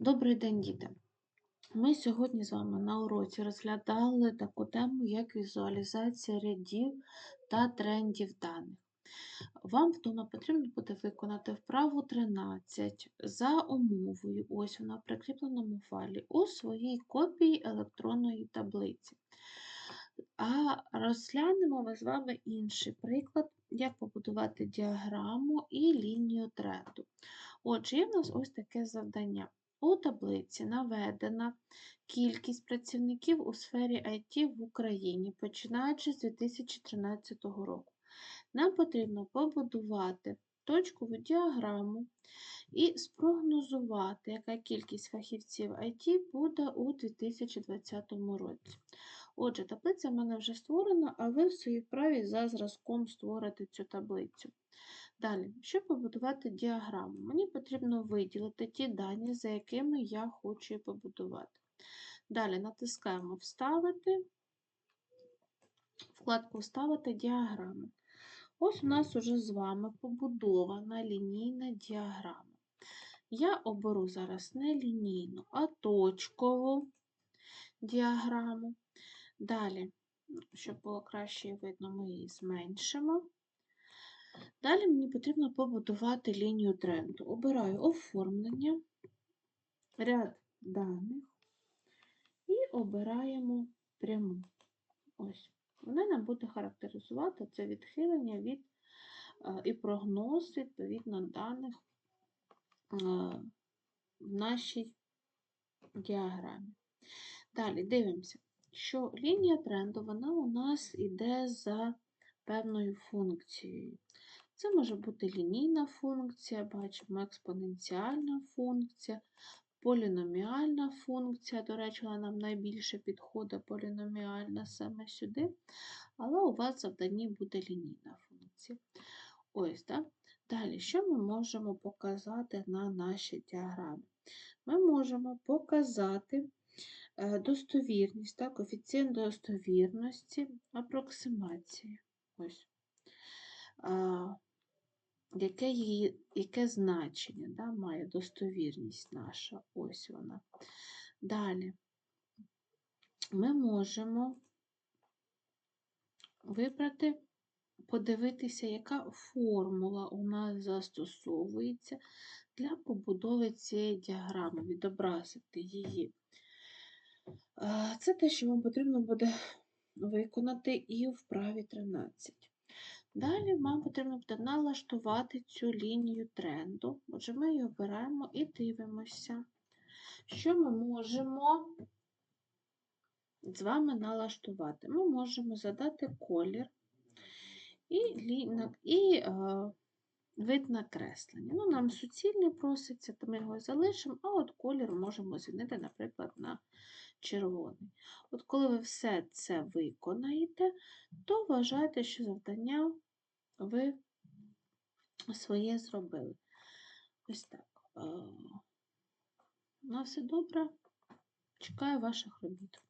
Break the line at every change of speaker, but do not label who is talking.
Добрий день, діти! Ми сьогодні з вами на уроці розглядали таку тему, як візуалізація рядів та трендів даних. Вам вдома потрібно буде виконати вправу 13 за умовою, ось вона в прикріпленому файлі, у своїй копії електронної таблиці. А розглянемо ми з вами інший приклад, як побудувати діаграму і лінію тренду. Отже, є в нас ось таке завдання. У таблиці наведена кількість працівників у сфері IT в Україні, починаючи з 2013 року. Нам потрібно побудувати точкову діаграму і спрогнозувати, яка кількість фахівців IT буде у 2020 році. Отже, таблиця в мене вже створена, а ви в своїй вправі за зразком створите цю таблицю. Далі, щоб побудувати діаграму, мені потрібно виділити ті дані, за якими я хочу її побудувати. Далі натискаємо Вставити, вкладку Вставити діаграму. Ось у нас уже з вами побудована лінійна діаграма. Я оберу зараз не лінійну, а точкову діаграму. Далі, щоб було краще видно, ми її зменшимо. Далі мені потрібно побудувати лінію тренду. Обираю оформлення, ряд даних і обираємо пряму. Ось. Вона нам буде характеризувати це відхилення від і прогноз відповідно даних в нашій діаграмі. Далі дивимося, що лінія тренду вона у нас йде за певною функцією. Це може бути лінійна функція, бачимо експоненціальна функція, поліноміальна функція, до речі, вона нам найбільше підходить поліноміальна саме сюди, але у вас в завданні буде лінійна функція. Ось, так? Далі, що ми можемо показати на нашій діаграмі? Ми можемо показати достовірність, так, коефіцієнт достовірності, апроксимації. Ось. Яке, її, яке значення да, має достовірність наша? Ось вона. Далі ми можемо вибрати, подивитися, яка формула у нас застосовується для побудови цієї діаграми, відобразити її. Це те, що вам потрібно буде виконати і в вправі 13. Далі вам потрібно буде налаштувати цю лінію тренду. Отже, ми її обираємо і дивимося, що ми можемо з вами налаштувати. Ми можемо задати колір і і е, вид накреслення. Ну, Нам суцільний проситься, то ми його залишимо, а от колір можемо змінити, наприклад, на червоний. От коли ви все це виконаєте, то вважайте, що завдання ви своє зробили. Ось так. На все добре. Чекаю ваших робіт.